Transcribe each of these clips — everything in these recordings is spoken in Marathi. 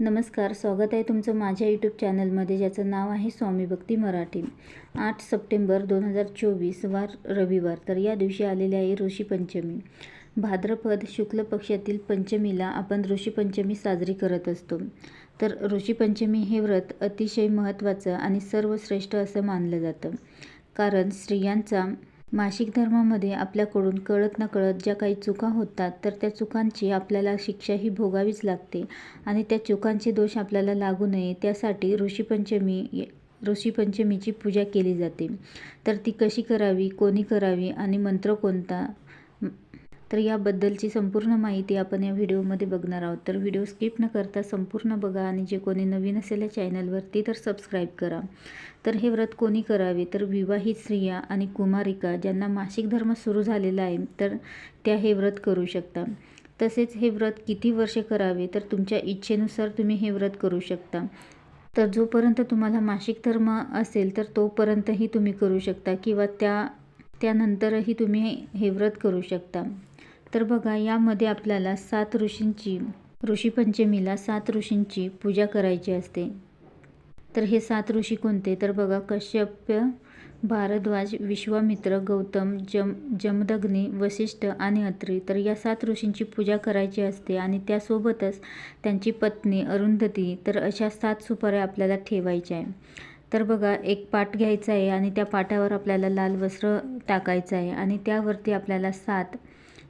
नमस्कार स्वागत आहे तुमचं माझ्या यूट्यूब चॅनलमध्ये ज्याचं नाव आहे स्वामी भक्ती मराठी. आठ सप्टेंबर दोन हजार चोवीस वार रविवार तर या दिवशी आलेली आहे ऋषीपंचमी भाद्रपद शुक्ल पक्षातील पंचमीला आपण ऋषीपंचमी साजरी करत असतो. तर ऋषीपंचमी हे व्रत अतिशय महत्त्वाचं आणि सर्वश्रेष्ठ असं मानलं जातं. कारण स्त्रियांचा मासिक धर्मामध्ये आपल्याकडून कळत नकळत ज्या काही चुका होतात तर त्या चुकांची आपल्याला शिक्षा ही भोगावीच लागते आणि त्या चुकांचे दोष आपल्याला लागू नये. त्यासाठी ऋषीपंचमी ऋषीपंचमीची पूजा केली जाते. तर ती कशी करावी कोणी करावी आणि मंत्र कोणता तर याबद्दलची संपूर्ण माहिती आपण या व्हिडिओमध्ये बघणार आहोत. तर व्हिडिओ स्किप न करता संपूर्ण बघा आणि जे कोणी नवीन असेल या चॅनलवरती तर सबस्क्राईब करा. तर हे व्रत कोणी करावे? तर विवाहित स्त्रिया आणि कुमारिका ज्यांना मासिक धर्म सुरू झालेला आहे तर त्या हे व्रत करू शकता. तसेच हे व्रत किती वर्षे करावे? तर तुमच्या इच्छेनुसार तुम्ही हे व्रत करू शकता. तर जोपर्यंत तुम्हाला मासिक धर्म असेल तर तोपर्यंतही तुम्ही करू शकता किंवा त्या त्यानंतरही तुम्ही हे व्रत करू शकता. तर बघा यामध्ये आपल्याला सात ऋषींची ऋषीपंचमीला सात ऋषींची पूजा करायची असते. तर हे सात ऋषी कोणते? तर बघा कश्यप्य भारद्वाज विश्वामित्र गौतम जम जमदग्नी वसिष्ठ आणि अत्री. तर या सात ऋषींची पूजा करायची असते आणि त्यासोबतच त्यांची पत्नी अरुंधती तर अशा सात सुपाऱ्या आपल्याला ठेवायच्या आहे. तर बघा एक पाट घ्यायचा आहे आणि त्या पाटावर आपल्याला लाल वस्त्र टाकायचं आहे आणि त्यावरती आपल्याला सात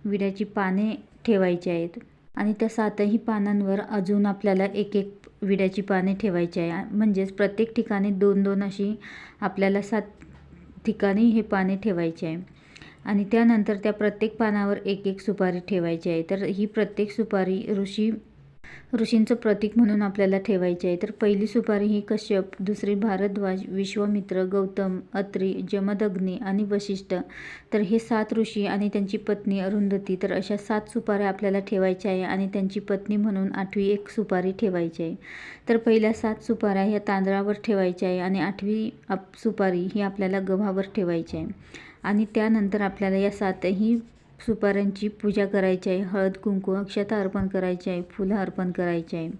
विड्याची पाने ठेवायची आहेत. आणि त्या सातही पानांवर अजून आपल्याला एक एक विड्याची पाने ठेवायची आहे. म्हणजेच प्रत्येक ठिकाणी दोन दोन अशी आपल्याला सात ठिकाणी हे पाने ठेवायचे आहे. आणि त्यानंतर त्या प्रत्येक पानावर एक एक सुपारी ठेवायची आहे. तर ही प्रत्येक सुपारी ऋषी ऋषींचं प्रतीक म्हणून आपल्याला ठेवायचे आहे. तर पहिली सुपारी ही कश्यप दुसरी भारद्वाज विश्वामित्र गौतम अत्री जमदग्नी आणि वशिष्ठ तर हे सात ऋषी आणि त्यांची पत्नी अरुंधती. तर अशा सात सुपाऱ्या आपल्याला ठेवायच्या आहे आणि त्यांची पत्नी म्हणून आठवी एक सुपारी ठेवायची आहे. तर पहिल्या सात सुपाऱ्या ह्या तांदळावर ठेवायच्या आहे आणि आठवी आप सुपारी ही आपल्याला गव्हावर ठेवायची आहे. आणि त्यानंतर आपल्याला या सातही सुपाऱ्यांची पूजा करायची आहे. हळद कुंकू अक्षता अर्पण करायची आहे. फुलं अर्पण करायची आहे.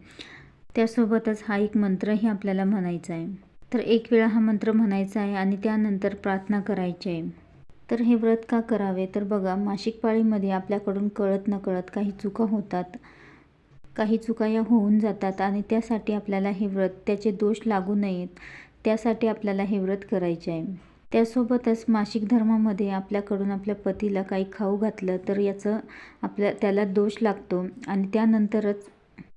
त्यासोबतच हा एक मंत्रही आपल्याला म्हणायचा आहे. तर एक वेळा हा मंत्र म्हणायचा आहे आणि त्यानंतर प्रार्थना करायची आहे. तर हे व्रत का करावे? तर बघा मासिक पाळीमध्ये आपल्याकडून कळत नकळत काही चुका होतात. काही चुका या होऊन जातात आणि त्यासाठी आपल्याला हे व्रत त्याचे दोष लागू नयेत. त्यासाठी आपल्याला हे व्रत करायचे आहे. त्यासोबतच मासिक धर्मामध्ये आपल्याकडून आपल्या पतीला काही खाऊ घातलं तर याचं आपल्या त्याला दोष लागतो. आणि त्यानंतरच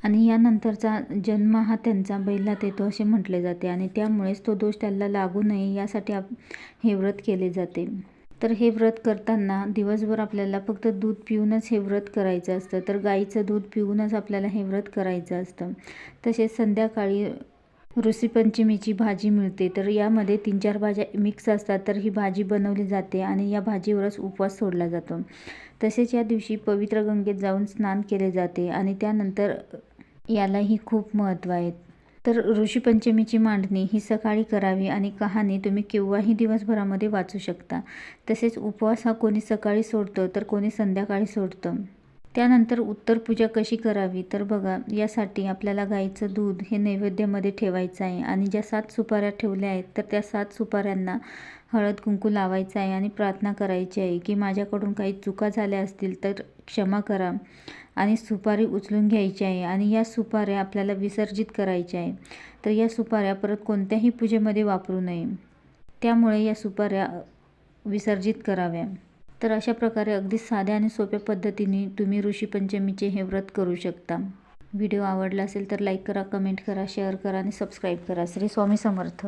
आणि यानंतरचा जन्म हा त्यांचा बैलात येतो असे म्हटले जाते. आणि त्यामुळेच तो दोष त्याला लागू नये यासाठी आप हे व्रत केले जाते. तर हे व्रत करताना दिवसभर आपल्याला फक्त दूध पिऊनच हे व्रत करायचं असतं. तर गाईचं दूध पिऊनच आपल्याला हे व्रत करायचं असतं. तसेच संध्याकाळी ऋषीपंचमीची भाजी मिळते. तर यामध्ये तीन चार भाज्या मिक्स असतात तर ही भाजी बनवली जाते आणि या भाजीवरच उपवास सोडला जातो. तसेच या दिवशी पवित्र गंगेत जाऊन स्नान केले जाते आणि त्यानंतर यालाही खूप महत्त्व आहे. तर ऋषीपंचमीची मांडणी ही सकाळी करावी आणि कहाणी तुम्ही केव्हाही दिवसभरामध्ये वाचू शकता. तसेच उपवास हा कोणी सकाळी सोडतं तर कोणी संध्याकाळी सोडतं. त्यानंतर उत्तर पूजा कशी करावी? तर बघा यासाठी आपल्याला गाईचं दूध हे नैवेद्यामध्ये ठेवायचं आहे आणि ज्या सात सुपाऱ्या ठेवल्या आहेत तर त्या सात सुपाऱ्यांना हळद कुंकू लावायचं आहे आणि प्रार्थना करायची आहे की माझ्याकडून काही चुका झाल्या असतील तर क्षमा करा आणि सुपारी उचलून घ्यायची आहे आणि या सुपाऱ्या आपल्याला विसर्जित करायच्या आहे. तर या सुपाऱ्या परत कोणत्याही पूजेमध्ये वापरू नये. त्यामुळे या सुपाऱ्या विसर्जित कराव्या. तर अशा प्रकारे अगदी साध्या आणि सोप्या पद्धतीने तुम्ही ऋषीपंचमीचे हे व्रत करू शकता. व्हिडिओ आवडला असेल तर लाईक करा कमेंट करा शेअर करा आणि सबस्क्राईब करा. श्री स्वामी समर्थ.